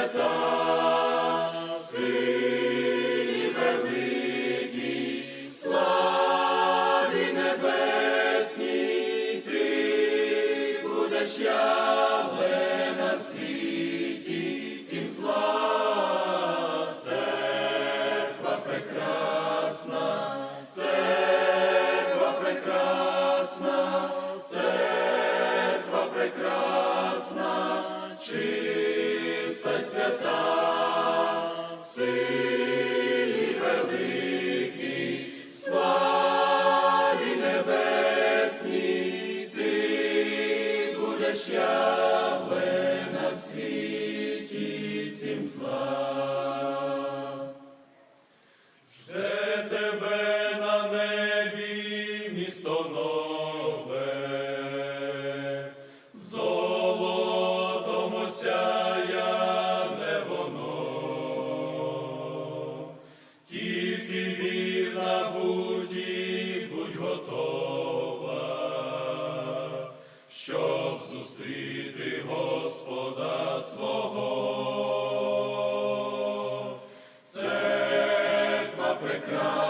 свята, сині великій, славі небесній, ти будеш явлена на світі, цім слава, церква прекрасна, церква прекрасна, церква прекрасна. the.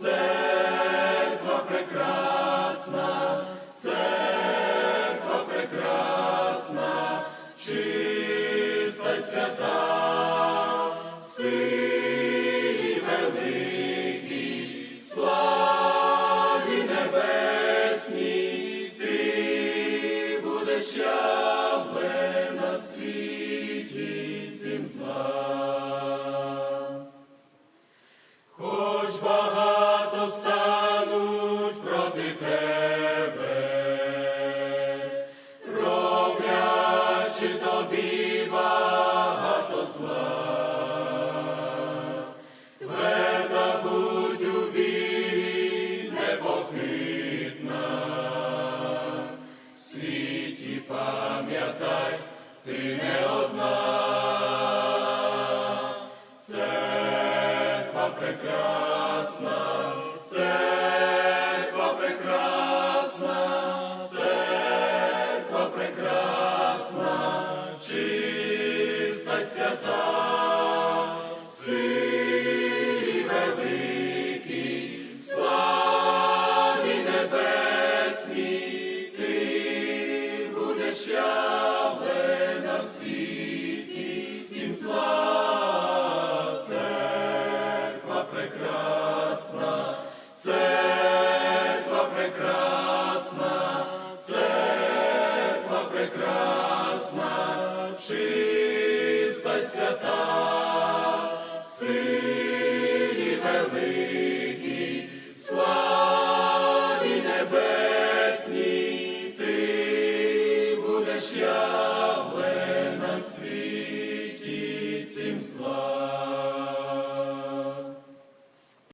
Церква прекрасна, церква прекрасна, чиста свята. Сила. ти не одна, церква прекрасна, церква прекрасна, церква прекрасна, чиста свята. прекрасна, чиста свята, силі великі.